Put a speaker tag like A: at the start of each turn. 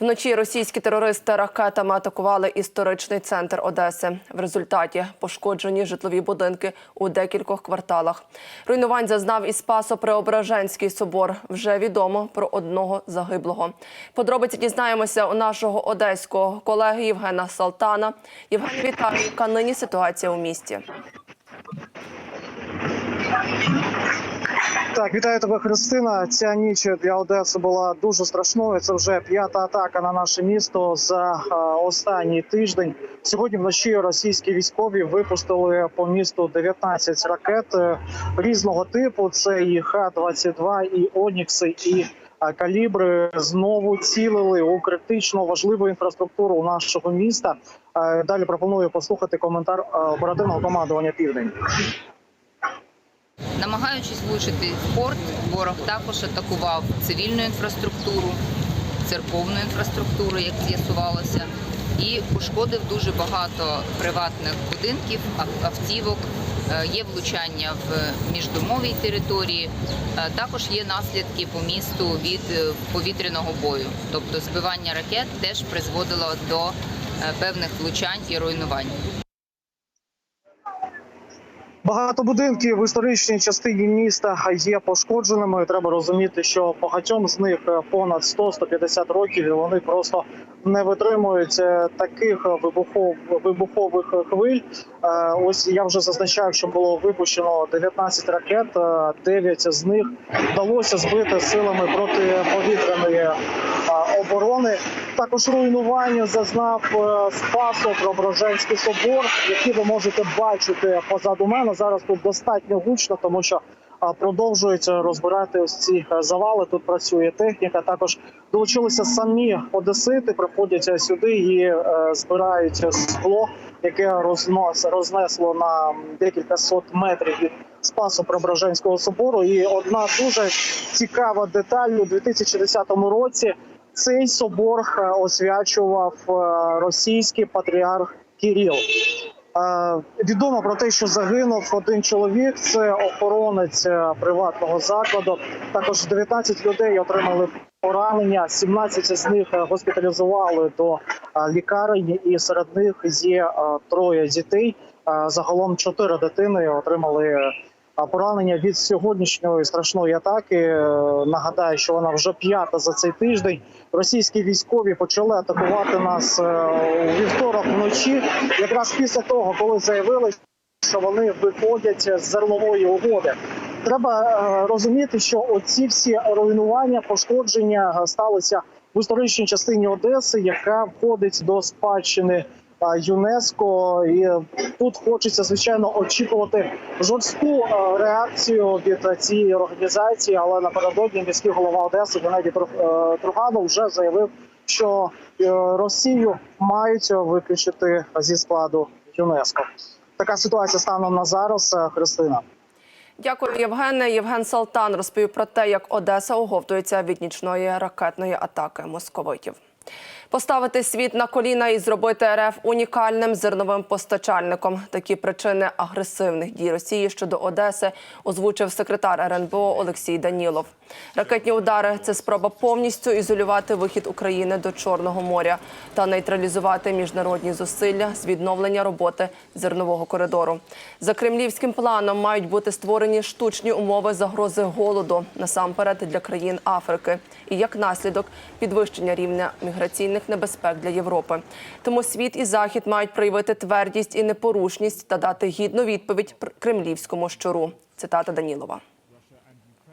A: Вночі російські терористи ракетами атакували історичний центр Одеси. В результаті пошкоджені житлові будинки у декількох кварталах. Руйнувань зазнав і Спасо-Преображенський собор. Вже відомо про одного загиблого. Подробиці дізнаємося у нашого одеського колеги Євгена Салтана. Євген, вітаю. Яка нині ситуація у місті?
B: Так, вітаю тебе, Христина. Ця ніч для Одеси була дуже страшною. Це вже п'ята атака на наше місто за е, останній тиждень. Сьогодні вночі російські військові випустили по місту 19 ракет е, різного типу. Це і Х-22, і Онікси, і е, калібри. Знову цілили у критично важливу інфраструктуру нашого міста. Далі пропоную послухати коментар оперативного командування Південь.
C: Намагаючись влучити в порт, ворог також атакував цивільну інфраструктуру, церковну інфраструктуру, як з'ясувалося, і пошкодив дуже багато приватних будинків, автівок. Е, Є влучання в міждомовій території. Е, Також є наслідки по місту від е, повітряного бою. Тобто збивання ракет теж призводило до певних влучань і руйнувань.
B: Багато будинків в історичній частині міста є пошкодженими. Треба розуміти, що багатьом з них понад 100-150 років. і Вони просто не витримують е, таких вибухов, вибухових хвиль. Е, Ось я вже зазначав, що було випущено 19 ракет. е, 9 з них вдалося збити силами протиповітряної е, оборони. Також руйнування зазнав е, Спасо Преображенський собор, який ви можете бачити позаду мене. Зараз тут достатньо гучно, тому що продовжується розбирати ось ці е, завали. Тут працює техніка. Також долучилися самі одесити, приходять сюди і е, збирають скло, яке рознос рознесло на декілька сот метрів від Спасо Преображенського собору. І одна дуже цікава деталь у 2010 році. Цей собор е, освячував е, російський патріарх Кіріл. Е, Відомо про те, що загинув один чоловік. Це охоронець приватного закладу. Також 19 людей отримали поранення. 17 з них госпіталізували до лікарень, і серед них є троє дітей. Загалом чотири дитини отримали поранення від сьогоднішньої страшної атаки. Е, Нагадаю, що вона вже п'ята за цей тиждень. Російські військові почали атакувати нас е, у вівторок вночі, якраз після того, коли заявили, що вони виходять з зернової угоди. Треба е, розуміти, що оці всі руйнування, пошкодження сталися в історичній частині Одеси, яка входить до спадщини ЮНЕСКО. І е, тут хочеться звичайно очікувати жорстку е, реакцію від е, цієї організації. Але напередодні міський голова Одеси Геннадій е, Труганов вже заявив, що е, Росію мають виключити зі складу ЮНЕСКО. Така ситуація станом на зараз. Е, Христина.
A: Дякую, Євгене. Євген Салтан розповів про те, як Одеса оговтується від нічної ракетної атаки московитів. Поставити світ на коліна і зробити РФ унікальним зерновим постачальником. Такі причини агресивних дій Росії щодо Одеси озвучив секретар РНБО Олексій Данілов. Ракетні удари це спроба повністю ізолювати вихід України до Чорного моря та нейтралізувати міжнародні зусилля з відновлення роботи зернового коридору. За кремлівським планом мають бути створені штучні умови загрози голоду насамперед для країн Африки, і як наслідок підвищення рівня міграційних небезпек для Європи. Тому світ і захід мають проявити твердість і непорушність та дати гідну відповідь кремлівському щуру. Цитата Данілова.